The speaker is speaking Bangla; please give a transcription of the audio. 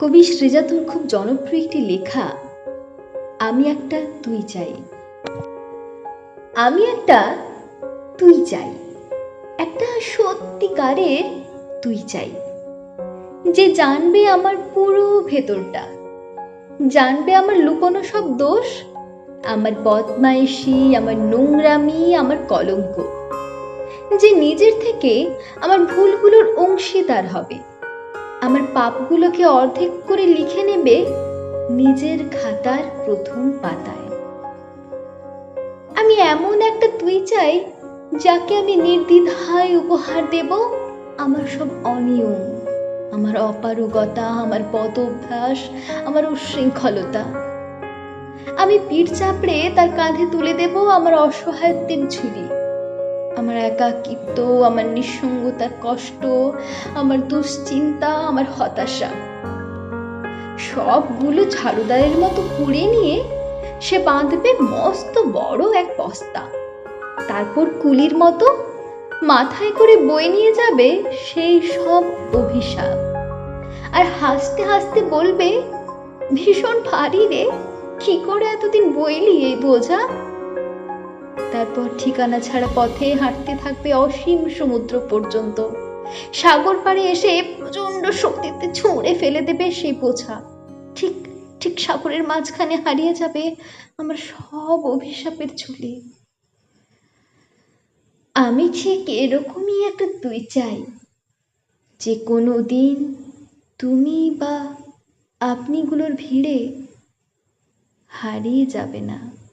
কবি শ্রীজাতুর খুব জনপ্রিয় একটি লেখা, আমি একটা তুই চাই। আমি একটা তুই চাই, একটা সত্যিকারের তুই চাই, যে জানবে আমার পুরো ভেতরটা, জানবে আমার লুকোনো সব দোষ, আমার বদমাইশি, আমার নোংরামি, আমার কলঙ্ক, যে নিজের থেকে আমার ভুলগুলোর অংশীদার হবে। আমার পাপগুলোকে অর্ধেক করে লিখে নেবে নিজের খাতার প্রথম পাতায়। আমি এমন একটা তুই চাই, যাকে আমি নির্দ্বিধায় উপহার দেব আমার সব অনিয়ম, আমার অপারগতা, আমার পদ অভ্যাস, আমার উশৃঙ্খলতা। আমি পিঠ চাপড়ে তার কাঁধে তুলে দেব আমার অসহায়ত্বের ঝুলি। আমার একাকিত্ব, আমার নিঃসঙ্গতার কষ্ট, আমার দুশ্চিন্তা, আমার হতাশা। সবগুলো ঝাড়ুদারের মতো কুড়ে নিয়ে সে বাঁধবে মস্ত বড় এক বস্তা। তারপর কুলির মতো মাথায় করে বয়ে নিয়ে যাবে সেই সব অভিশাপ। আর হাসতে হাসতে বলবে, ভীষণ ভারী রে, কি করে এতদিন বইলি এই বোঝা? তারপর ঠিকানা ছাড়া পথে হাঁটতে থাকবে অসীম সমুদ্র পর্যন্ত। সাগর পাড়ে এসে প্রচণ্ড শক্তিতে ছুঁড়ে ফেলে দেবে সেই বোঝা। ঠিক ঠিক সাগরের মাঝখানে হারিয়ে যাবে আমার সব অভিশাপের ঝুলি। আমি ঠিক এরকমই একটা তুই চাই। যে কোনো দিন তুমি বা আপনিগুলোর ভিড়ে হারিয়ে যাবে না।